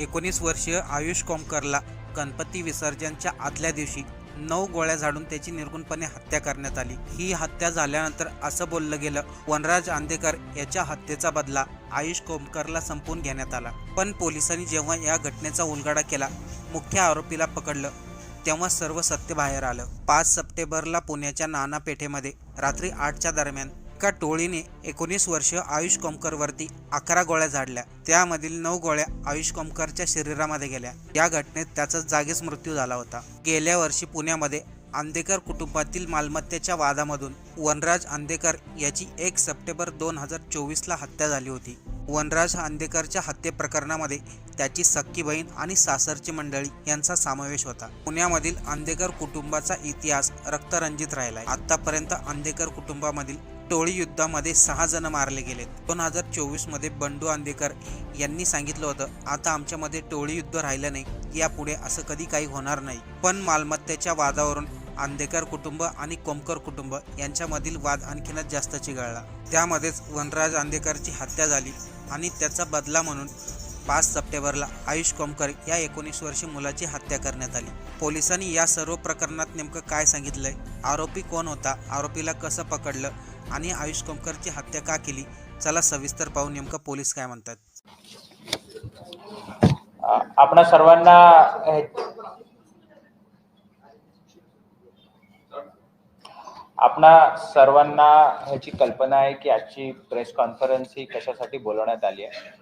एकोणीस वर्षीय आयुष कोमकरला गणपती विसर्जनच्या आदल्या दिवशी नऊ गोळ्या झाडून त्याची निर्गुणपणे हत्या करण्यात आली. ही हत्या झाल्यानंतर असं बोललं गेलं वनराज आंदेकर याच्या हत्येचा बदला आयुष कोमकरला संपवून घेण्यात आला. पण पोलिसांनी जेव्हा या घटनेचा उलगडा केला मुख्य आरोपीला पकडलं तेव्हा सर्व सत्य बाहेर आलं. पाच सप्टेंबरला पुण्याच्या नाना पेठेमध्ये रात्री आठच्या दरम्यान एका टोळीने एकोणीस वर्ष आयुष कोमकरवरती अकरा गोळ्या झाडल्या. त्यामधील नऊ गोळ्या आयुष कोमकरच्या शरीरामध्ये गेल्या. या घटनेत त्याचा जागीच मृत्यू झाला होता. गेल्या वर्षी पुण्यामध्ये आंदेकर कुटुंबातील मालमत्तेच्या वादामधून वनराज आंदेकर याची एक सप्टेंबर दोन हजार चोवीसला हत्या झाली होती. वनराज आंदेकरच्या हत्ये प्रकरणामध्ये त्याची सख्खी बहीण आणि सासरची मंडळी यांचा समावेश होता. पुण्यामधील आंदेकर कुटुंबाचा इतिहास रक्तरंजित राहिला आतापर्यंत आंदेकर कुटुंबामधील टोळी युद्धामध्ये सहा जण मारले गेलेत. दोन हजार चोवीसमध्ये बंडू आंदेकर यांनी सांगितलं होतं आता आमच्यामध्ये टोळी युद्ध राहिलं नाही यापुढे असं कधी काही होणार नाही. पण मालमत्तेच्या वादावरून आंदेकर कुटुंब आणि कोमकर कुटुंब यांच्यामधील वाद आणखीनच जास्त चिघळला. त्यामध्येच वनराज आंदेकरची हत्या झाली आणि त्याचा बदला म्हणून पाच सप्टेंबरला आयुष कोमकर या एकोणीस वर्षीय मुलाची हत्या करण्यात आली. पोलिसांनी या सर्व प्रकरणात नेमकं काय सांगितलंय? आरोपी कोण होता? आरोपीला कसं पकडलं? आणि आयुष कोमकरची हत्या का केली? चला सविस्तर पाहून नेमकं पोलीस काय म्हणतात. आपण सर्वांना हे- आपणा सर्वांना ह्याची कल्पना आहे की आजची प्रेस कॉन्फरन्स ही कशासाठी बोलवण्यात आली आहे.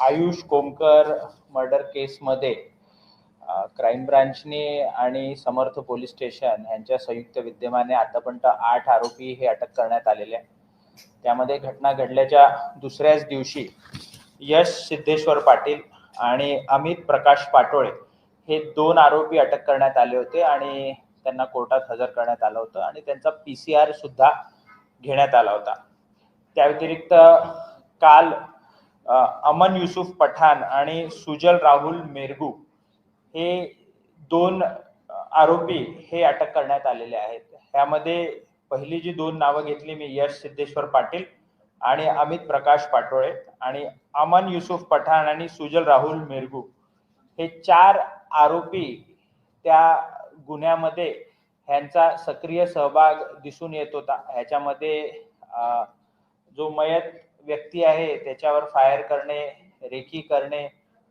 आयुष कोमकर मर्डर केसमध्ये क्राईम ब्रांचने आणि समर्थ पोलीस स्टेशन यांच्या संयुक्त विद्यमाने आतापर्यंत आठ आरोपी हे अटक करण्यात आलेले आहे त्यामध्ये घटना घडल्याच्या दुसऱ्याच दिवशी यश सिद्धेश्वर पाटील आणि अमित प्रकाश पाटोळे हे दोन आरोपी अटक करण्यात आले होते आणि त्यांना कोर्टात हजर करण्यात आलं होतं आणि त्यांचा पी सी आर सुद्धा घेण्यात आला होता. त्या व्यतिरिक्त काल अमन युसुफ पठाण आणि सुजल राहुल मेरगू हे दोन आरोपी हे अटक करण्यात आलेले आहेत. ह्यामध्ये पहिली जी दोन नावं घेतली मी यश सिद्धेश्वर पाटील आणि अमित प्रकाश पाटोळे आणि अमन युसुफ पठाण आणि सुजल राहुल मेरगू. हे चार आरोपी त्या गुन्ह्यामध्ये ह्यांचा सक्रिय सहभाग दिसून येत होता. ह्याच्यामध्ये जो मयत व्यक्ती आहे त्याच्यावर फायर करणे रेखी करणे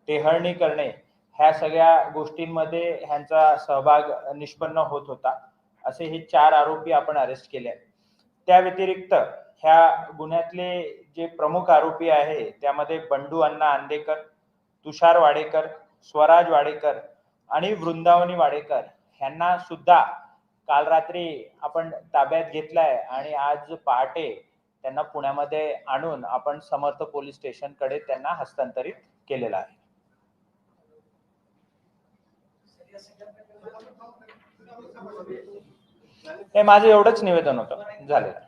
टेहळणी करणे ह्या सगळ्या गोष्टींमध्ये ह्यांचा सहभाग निष्पन्न होत होता. असे हे चार आरोपी आपण अरेस्ट केले आहेत. त्या व्यतिरिक्त ह्या गुन्ह्यातले जे प्रमुख आरोपी आहे त्यामध्ये बंडू अण्णा आंदेकर तुषार वाडेकर स्वराज वाडेकर आणि वृंदावनी वाडेकर ह्यांना सुद्धा काल रात्री आपण ताब्यात घेतलाय आणि आज पहाटे त्यांना पुण्यामध्ये आणून आपण समर्थ पोलीस स्टेशनकडे त्यांना हस्तांतरित केलेलं आहे. हे माझं एवढंच निवेदन होतं. झालेलं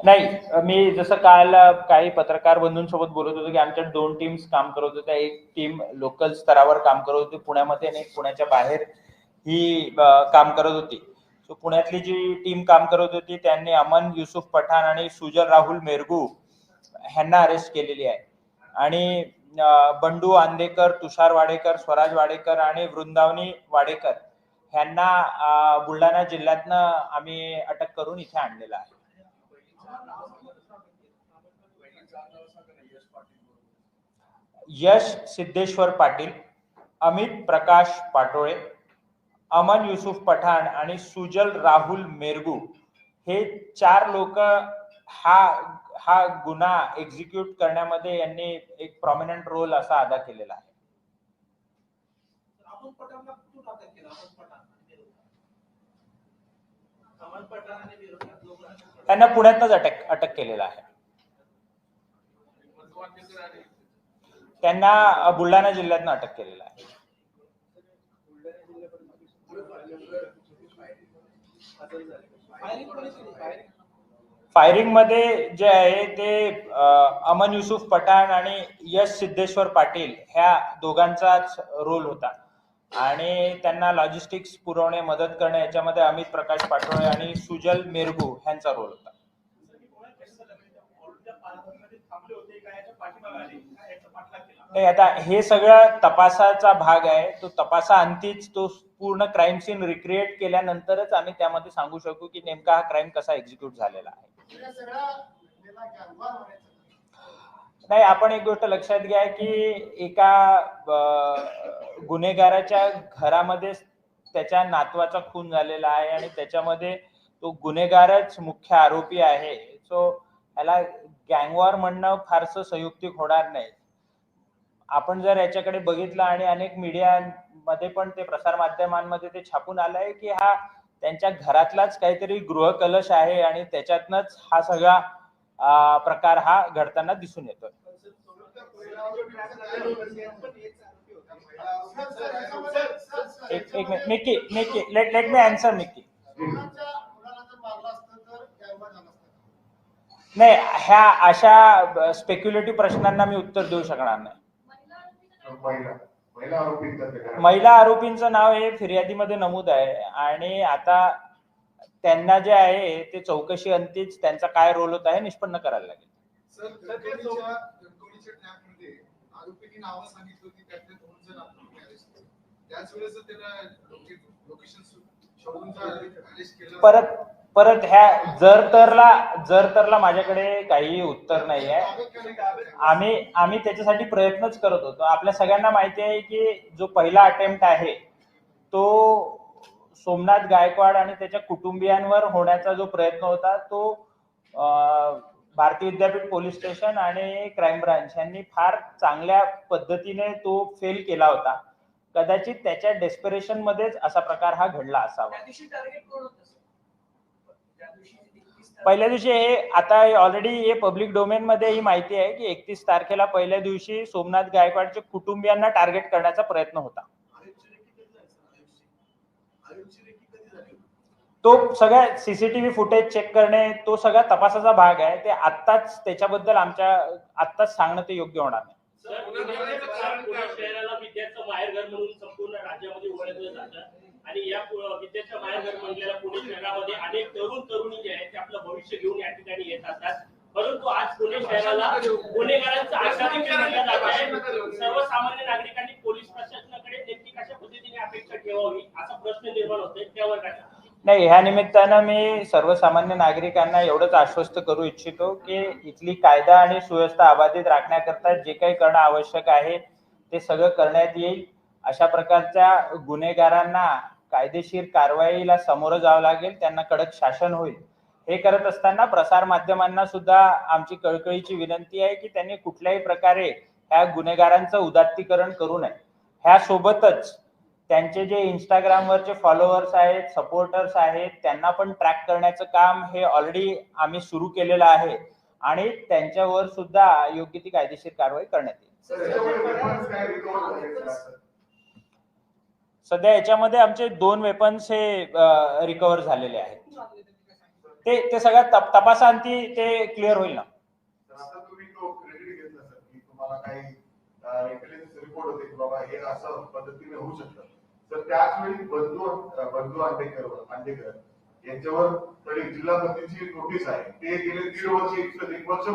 नाही मी जसं काल काही पत्रकार बंधूंसोबत बोलत होतो की आमच्या दोन टीम्स काम करत होत्या एक टीम लोकल स्तरावर काम करत होती. पुण्यामध्ये आणि पुण्याच्या बाहेर ही काम करत होती. सो पुण्यातली जी टीम काम करत होती त्यांनी अमन युसुफ पठाण आणि सुजल राहुल मेरगू ह्यांना अरेस्ट केलेली आहे. आणि बंडू आंदेकर तुषार वाडेकर स्वराज वाडेकर आणि वृंदावनी वाडेकर ह्यांना बुलढाणा जिल्ह्यातनं आम्ही अटक करून इथे आणलेलं आहे. यश सिद्धेश्वर पाटील अमित प्रकाश पाटोळे अमन युसुफ पठाण आणि सुजल राहुल मेरगू हे चार लोक हा हा गुन्हा एक्झिक्यूट करण्यामध्ये यांनी एक प्रॉमिनंट रोल असा अदा केलेला आहे. दोघांना त्यांना पुण्यातच अटक अटक केलेला आहे. त्यांना बुलढाणा जिल्ह्यातनं अटक केलेलं आहे. फायरिंगमध्ये जे आहे ते अमन युसुफ पठाण आणि यश सिद्धेश्वर पाटील ह्या दोघांचाच रोल होता. आणि त्यांना लॉजिस्टिक्स पुरवणे मदत करणे याच्यामध्ये अमित प्रकाश पाटोळे आणि सुजल मेरगू ह्यांचा रोल होता. नाही आता हे सगळं तपासाचा भाग आहे. तो तपासा अंतीच तो पूर्ण क्राईम सीन रिक्रिएट केल्यानंतरच आम्ही त्यामध्ये सांगू शकू की नेमका हा क्राईम कसा एक्झिक्यूट झालेला आहे. नाही आपण एक गोष्ट लक्षात घ्या की एका गुन्हेगाराच्या घरामध्ये त्याच्या नातवाचा खून झालेला आहे आणि त्याच्यामध्ये तो गुन्हेगारच मुख्य आरोपी आहे. सो याला गँगवॉर म्हणणं फारसं संयुक्तिक होणार नाही. आपण जर याच्याकडे बघितलं आणि अनेक मीडियामध्ये पण ते प्रसार माध्यमांमध्ये ते छापून आलंय की हा त्यांच्या घरातलाच काहीतरी गृहकलश आहे आणि त्याच्यातनच हा सगळा प्रकार हा घडताना दिसून येतोय. एक एक minute late let me answer Mickey. नाही ह्या अशा स्पेक्युलेटिव्ह प्रश्नांना मी उत्तर देऊ शकणार नाही. महिला. आरोपींचं नाव हे फिर्यादीमध्ये नमूद आहे. आणि आता त्यांना जे आहे ते चौकशी अंतीच त्यांचा काय रोल होता हे निष्पन्न करायला लागेल. परत परत ह्या जर तरला जर तरला माझ्याकडे काही उत्तर नाही आहे आम्ही आम्ही त्याच्यासाठी प्रयत्नच करत होतो. आपल्या सगळ्यांना माहिती आहे की जो पहिला अटेम्प्ट आहे तो सोमनाथ गायकवाड आणि त्याच्या कुटुंबियांवर होण्याचा जो प्रयत्न होता तो भारतीय विद्यापीठ पोलीस स्टेशन आणि क्राईम ब्रांच यांनी फार चांगल्या पद्धतीने तो फेल केला होता. कदाचित त्याच्या डेस्पिरेशन मध्येच असा प्रकार हा घडला असावा त्या दिवशी टार्गेट कोण होतं सर त्या दिवशी एकतीस तारीख- पहिल्या दिवशी हे आता ऑलरेडी हे पब्लिक डोमेन मध्ये ही माहिती आहे की एकतीस तारखेला पहिल्या दिवशी सोमनाथ गायकवाडच्या कुटुंबियांना टार्गेट करण्याचा प्रयत्न होता. तो सगळ्या सीसीटीव्ही फुटेज चेक करणे तो सगळा तपासाचा भाग आहे. ते आत्ताच त्याच्याबद्दल आमच्या आत्ताच सांगणं ते योग्य होणार नाही. आणि या पु- विद्याचं माहेरघर म्हणलेल्या पुणे शहरामध्ये अनेक तरुण तरुणी जे आहेत ते आपलं भविष्य घेऊन या ठिकाणी येत असतात. परंतु आज पुणे शहराला गुन्हेगारांचं आशा देखील म्हणलं जात आहे. सर्वसामान्य नागरिकांनी पोलीस प्रशासनाकडे नेमकी कशा पद्धतीने अपेक्षा ठेवावी असा प्रश्न निर्माण होतोय त्यावर काय? नाही ह्या निमित्तानं मी सर्वसामान्य नागरिकांना एवढंच आश्वस्त करू इच्छितो की इथली कायदा आणि सुव्यवस्था अबाधित राखण्याकरता जे काही करणं आवश्यक आहे ते सगळं करण्यात येईल. अशा प्रकारच्या गुन्हेगारांना कायदेशीर कारवाईला सामोरं जावं लागेल त्यांना कडक शासन होईल. हे करत असताना प्रसार माध्यमांना सुद्धा आमची कळकळीची विनंती आहे की त्यांनी कुठल्याही प्रकारे ह्या गुन्हेगारांचं उदात्तीकरण करू नये. ह्या सोबतच त्यांचे जे इंस्टाग्रामवरचे फॉलोअर्स आहेत सपोर्टर्स आहेत त्यांना पण ट्रॅक करण्याचं काम हे ऑलरेडी आम्ही सुरू केलेलं आहे आणि त्यांच्यावर सुद्धा योग्य ती कायदेशीर कारवाई करण्यात येईल सर, याच्यामध्ये weapons काय recover झाले का, सर? सध्या याच्यामध्ये आमचे दोन वेपन्स हे रिकवर झालेले आहेत. ते ते सगळ्या तप तपासांती ते क्लिअर होईल ना. तर तुम्ही तो क्रेडिट घेतला तुम्हाला काही रिपोर्ट होते की बाबा असं पद्धतीने होऊ शकतं. तर त्याच वेळी बंधू बंधू अंडेकर अंडेकर यांच्यावर तरी जिल्हापतीची नोटीस आहे. ते गेले दीड वर्ष एक वर्ष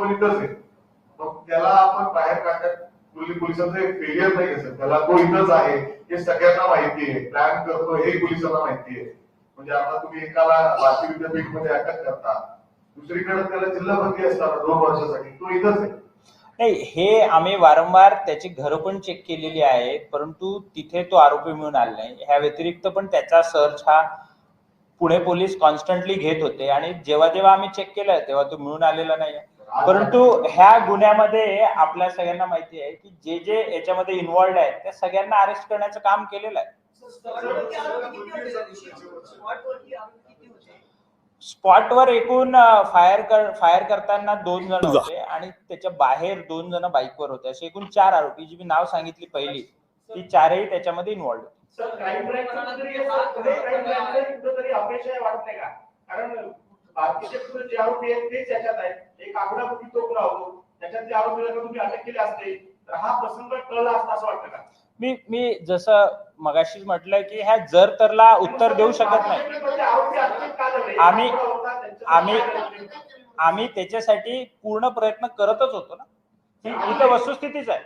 मग त्याला आपण बाहेर काढण्यात पोलीस पोलिसांचं एक फेलियर नाही का सर. त्याला तो इथंच आहे. हे सगळ्यांना माहिती आहे. प्लॅन करतो हे पोलिसांना माहिती आहे. म्हणजे आता तुम्ही एकाला वाशी विद्यापीठमध्ये अटक करता. दुसरीकडे त्याला जिल्हा बंदी असताना दोन वर्षासाठी. तो इथंच आहे. नाही हे आम्ही वारंवार त्याची घरं पण चेक केलेली आहेत. परंतु तिथे तो आरोपी मिळून आला नाही ह्या व्यतिरिक्त पण त्याचा सर्च हा पुणे पोलीस कॉन्स्टंटली घेत होते. आणि जेव्हा जेव्हा आम्ही चेक केलं तेव्हा तो मिळून आलेला नाही परंतु ह्या गुन्ह्यामध्ये आपल्या सगळ्यांना माहिती आहे की जे जे याच्यामध्ये इन्व्हॉल्ड आहेत त्या सगळ्यांना अरेस्ट करण्याचं काम केलेलं आहे. स्पॉटवर एकूण फायर कर फायर करताना दोन जण होते आणि त्याच्या बाहेर दोन जण बाईकवर होते. असे एकूण चार आरोपी जी मी नाव सांगितली पहिली ती चारही त्याच्यामध्ये इन्व्हॉल्ड होते बाकीचे कुठे जे आरोपी आहेत तेच याच्यात आहेत. एक आगडापुटी तो राहतो. त्याच्यात जे आरोपीला जर तुम्ही अटक केले असते तर हा प्रसंग टळला असता असं वाटतं का? मी मी जसं मगाशीच म्हटलं की ह्या जर तरला उत्तर देऊ शकत नाही? आम्ही- होता, आम्ही- आम्ही त्याच्यासाठी पूर्ण प्रयत्न करतच होतो ना. ही तर वस्तुस्थितीच आहे.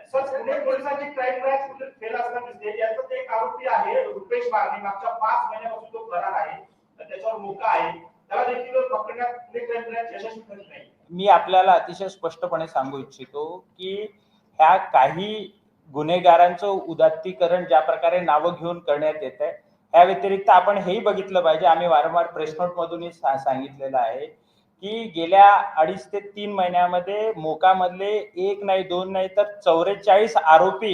पोलिसांची क्राईम ब्रँच कुठे फेल असताना दिसते? याचा एक आरोपी आहे रुपेश बारणे मागच्या पाच महिन्यापासून तो फरार आहे. तर त्याच्यावर मोका आहे. मी आपल्याला अतिशय स्पष्टपणे सांगू इच्छितो की ह्या काही गुन्हेगारांचं उदात्तीकरण ज्या प्रकारे नावं घेऊन करण्यात येत आहे ह्या व्यतिरिक्त आपण हेही बघितलं पाहिजे. आम्ही वारंवार प्रेस नोट मधूनही सांगितलेलं आहे की गेल्या अडीच ते तीन महिन्यामध्ये मोकामधले एक नाही दोन नाही तर चौवेचाळीस आरोपी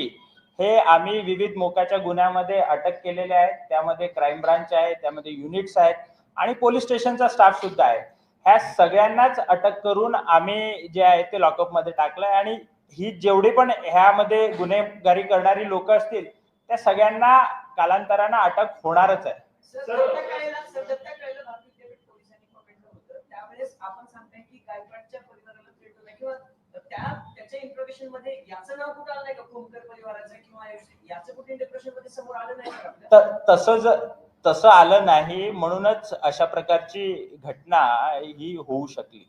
हे आम्ही विविध मोकाच्या गुन्ह्यामध्ये अटक केलेले आहेत. त्यामध्ये क्राईम ब्रांच आहे त्यामध्ये युनिट्स आहेत. आणि पोलीस स्टेशनचा स्टाफ सुद्धा आहे ह्या सगळ्यांनाच अटक करून आम्ही जे आहे ते लॉकअपमध्ये टाकलंय आणि ही जेवढी पण ह्यामध्ये गुन्हेगारी करणारी लोक असतील त्या सगळ्यांना कालांतरानं अटक होणारच आहे तसं तसं आलं नाही म्हणूनच अशा प्रकारची घटना ही होऊ शकली.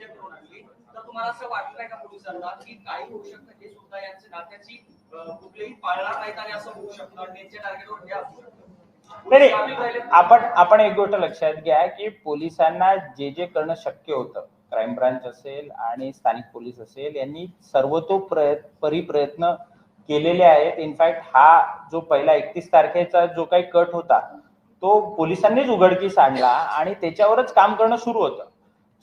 हा तुम्हाला असं वाटतंय का पोलिसांना की काही होऊ शकतं? हे सुद्धा यांच्या नात्याची अं, कुठलेही पाळणार नाहीत आणि असं होऊ शकतं? आणि त्यांच्या टार्गेटवर हे असू शकतं. नाही आपण आपण एक गोष्ट लक्षात घ्या की पोलिसांना जे जे करणं शक्य होतं क्राईम ब्रांच असेल आणि स्थानिक पोलीस असेल यांनी सर्वतोपरी प्रयत्न केलेले आहेत. इनफॅक्ट हा जो पहिला एकतीस तारखेचा जो काही कट होता तो पोलिसांनीच उघडकीस आणला आणि त्याच्यावरच काम करणं सुरू होतं.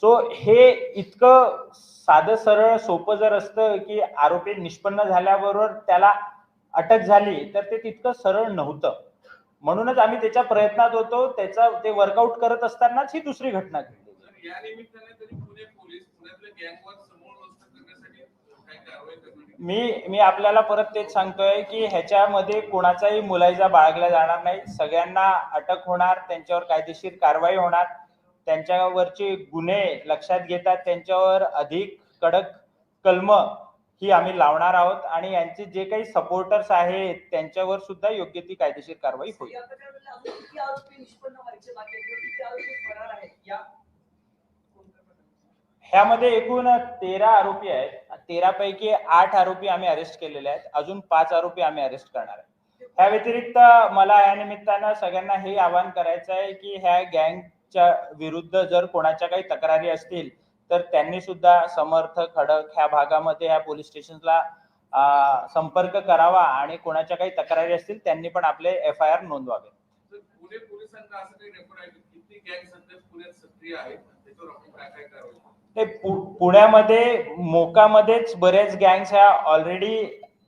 सो हे इतकं साधं सरळ सोपं जर असतं की आरोपी निष्पन्न झाल्याबरोबर त्याला अटक झाली तर ते तितकं सरळ नव्हतं. म्हणूनच आम्ही त्याच्या प्रयत्नात होतो त्याचा ते वर्कआउट करत असतानाच ही दुसरी घटना घडली. या निमित्ताने तरी पुणे पोलीस पुण्यातल्या गँगवर समूळ नष्ट करण्यासाठी काय कारवाई करणार आहे? मी मी आपल्याला परत तेच सांगतोय की ह्याच्यामध्ये कोणाचाही मुलायजा बाळगला जाणार नाही. सगळ्यांना अटक होणार त्यांच्यावर कायदेशीर कारवाई होणार. त्यांच्यावरचे गुन्हे लक्षात घेतात त्यांच्यावर अधिक कडक कलम ही आम्ही लावणार आहोत आणि यांचे जे काही सपोर्टर्स आहेत त्यांच्यावर सुद्धा योग्य ती कायदेशीर कारवाई होईल. ह्यामध्ये एकूण तेरा आरोपी आहेत. तेरा पैकी आठ आरोपी आम्ही अरेस्ट केलेले आहेत. अजून पाच आरोपी आम्ही अरेस्ट करणार आहे ह्या व्यतिरिक्त मला या निमित्तानं सगळ्यांना हे आवाहन करायचं आहे की ह्या गँगच्या विरुद्ध जर कोणाच्या काही तक्रारी असतील तर त्यांनी सुद्धा समर्थ खडक ह्या भागामध्ये ह्या पोलीस स्टेशनला संपर्क करावा आणि कोणाच्या काही तक्रारी असतील त्यांनी पण आपले एफ आय आर नोंदवावे. पुणे पोलिसांना असं काही रेकॉर्ड आहे किती गँग सध्या पुण्यात सक्रिय आहेत? ते पुण्यामध्ये मोकामध्येच बऱ्याच गँग्स ह्या ऑलरेडी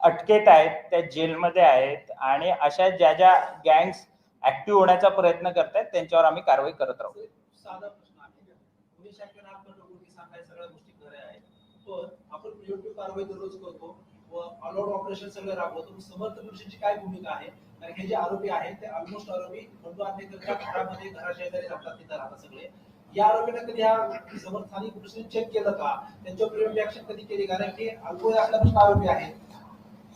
अटकेत आहेत त्या जेलमध्ये आहेत आणि अशा ज्या ज्या गँग्स ऍक्टिव्ह होण्याचा प्रयत्न करतायत त्यांच्यावर आम्ही कारवाई करत राहू. आपण गोष्टी आहेत आपण करतो ऑपरेशन समर्थ काय भूमिका आहे कारण हे जे आरोपी आहेत ते ऑलमोस्ट आरोपी बंधू घरामध्ये राहतात तिथे राहतात सगळे या आरोपींना कधी हा समर्थ स्थानिक पुरुषांनी चेक केलं का? त्यांच्यावर प्रिव्हेंटिव्ह ऍक्शन कधी केली? कारण की अल्कोहोल असल्यापासून आरोपी आहेत.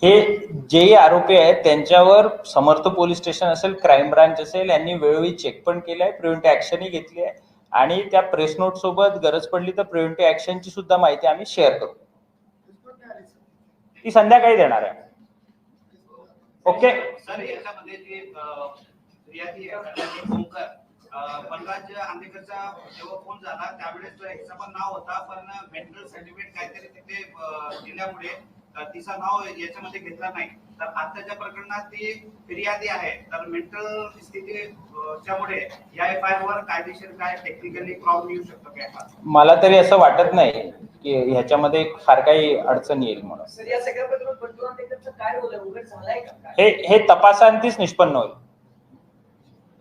हे जेही आरोपी आहेत त्यांच्यावर समर्थ पोलीस स्टेशन असेल क्राईम ब्रांच असेल यांनी वेळोवेळी चेक पण केलंय प्रिव्हेंटिव्ह ऍक्शनही घेतली आहे. आणि त्या प्रेस नोट सोबत गरज पडली तर प्रिव्हेंटिव्ह ऍक्शनची सुद्धा माहिती आम्ही शेअर करू. ती संध्याकाळी देणार आहे. ओके सर याच्यामध्ये जे बलराज आंबेडकरचा जेव्हा फोन झाला त्यावेळेस ह्याचं पण नाव होता पण मेंटल सर्टिफिकेट काहीतरी तिथे दिल्यामुळे तिचं नाव याच्यामध्ये घेतलं नाही. तर आताच्या प्रकरणात ती फिर्यादी आहे. तर मेंटल स्थिती अं, च्यामुळे या एफ आय वर कायदेशीर काय टेक्निकली प्रॉब्लेम येऊ शकतो काय? का मला तरी असं वाटत नाही की ह्याच्यामध्ये फार काही अडचण येईल म्हणून? हे हे तपासांतीच निष्पन्न होईल.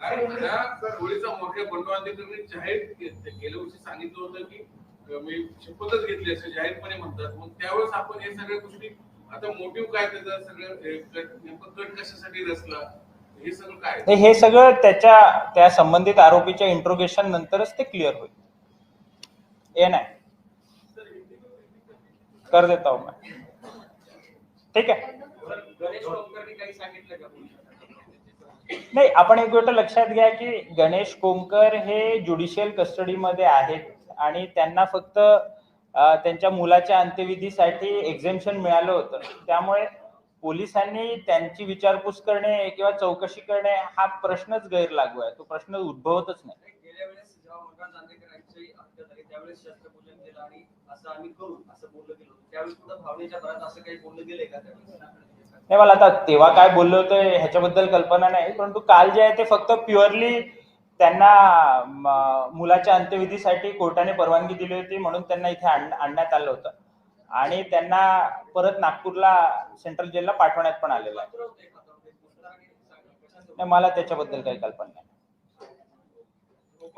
होळीचा मोठ्या बंडवांनी जाहीर के- गेल्या वर्षी सांगितलं होतं की मी शपथच घेतली असं जाहीरपणे म्हणतात. मग त्यावेळेस आपण हे सगळ्या गोष्टी आता मोटिव्ह काय त्याचा? सगळं कट- कशासाठी रचला? हे सगळं काय? हे सगळं त्याच्या त्या संबंधित आरोपीच्या इंट्रोगेशन नंतरच ते क्लिअर होईल. ये नाही. कर देता हूं मैं ठीक आहे. गणेश काही सांगितलं का? नाही आपण एक गोष्ट लक्षात घ्या की गणेश कोमकर हे ज्युडिशियल कस्टडीमध्ये आहेत आणि त्यांना फक्त त्यांच्या मुलाच्या अंत्यविधीसाठी एक्झेम्पशन मिळालं होतं. त्यामुळे पोलिसांनी त्यांची विचारपूस करणे किंवा चौकशी करणे हा प्रश्नच गैरलागू आहे. तो प्रश्न उद्भवतच नाही. गेल्या वेळेस त्यावेळेस? नाही मला आता तेव्हा काय बोललो होतं ह्याच्याबद्दल कल्पना नाही परंतु काल जे आहे ते फक्त प्युअरली त्यांना मुलाच्या अंत्यविधीसाठी कोर्टाने परवानगी दिली होती म्हणून त्यांना इथे आणण्यात आलं होतं. आणि त्यांना परत नागपूरला सेंट्रल जेलला पाठवण्यात पण आलेलं आहे. नाही मला त्याच्याबद्दल काही कल्पना नाही.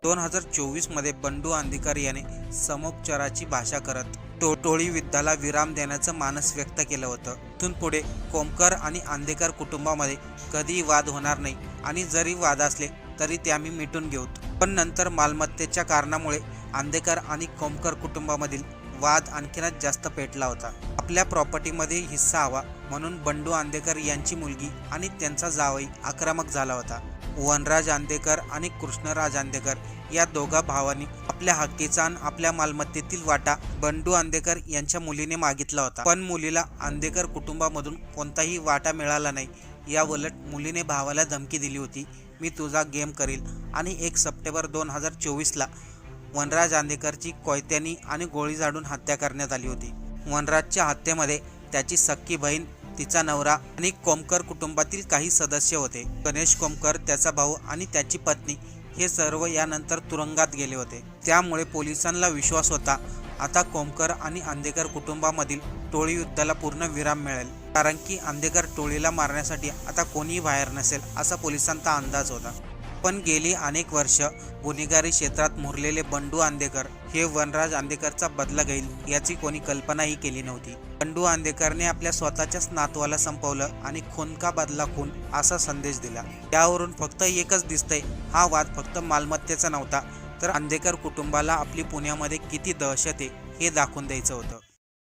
दोन हजार चोवीसमध्ये बंडू अंधिकारी याने समोपचाराची भाषा करत टोळी युद्धाला विराम देण्याचं मानस व्यक्त केलं होतं. इथून पुढे कोमकर आणि आंदेकर कुटुंबामध्ये कधीही वाद होणार नाही आणि जरी वाद असले तरी ते आम्ही मिटून घेऊ. पण नंतर मालमत्तेच्या कारणामुळे आंदेकर आणि कोमकर कुटुंबामधील वाद आणखीनच जास्त पेटला होता. आपल्या प्रॉपर्टीमध्ये हिस्सा हवा म्हणून बंडू आंदेकर यांची मुलगी आणि त्यांचा जावई आक्रमक झाला होता. वनराज आंदेकर आणि कृष्णराज आंदेकर या दोघा भावांनी आपल्या हक्कीचा आणि आपल्या मालमत्तेतील वाटा बंडू आंदेकर यांच्या मुलीने मागितला होता. पण मुलीला आंदेकर कुटुंबामधून कोणताही वाटा मिळाला नाही. या उलट मुलीने भावाला धमकी दिली होती मी तुझा गेम करील. आणि एक सप्टेंबर दोन हजार चोवीसला वनराज आंदेकरची कोयत्यानी आणि गोळी झाडून हत्या करण्यात आली होती. वनराजच्या हत्येमध्ये त्याची सख्खी बहीण तिचा नवरा आणि कोमकर कुटुंबातील काही सदस्य होते. गणेश कोमकर त्याचा भाऊ आणि त्याची पत्नी हे सर्व यानंतर तुरुंगात गेले होते. त्यामुळे पोलिसांना विश्वास होता. आता कोमकर आणि आंदेकर कुटुंबामधील टोळी युद्धाला पूर्ण विराम मिळेल. कारण की आंदेकर टोळीला मारण्यासाठी आता कोणीही बाहेर नसेल असा पोलिसांचा अंदाज होता. पण गेली अनेक वर्ष. गुन्हेगारी क्षेत्रात मुरलेले बंडू आंदेकर हे वनराज आंदेकरचा बदला घेईल याची कोणी कल्पनाही केली नव्हती. बंडू आंदेकरने आपल्या स्वतःच्याच नातवाला संपवलं आणि खून का बदला खून असा संदेश दिला. त्यावरून फक्त एकच दिसतंय हा वाद फक्त मालमत्तेचा नव्हता. तर आंदेकर कुटुंबाला आपली पुण्यामध्ये किती दहशत आहे हे दाखवून द्यायचं होतं.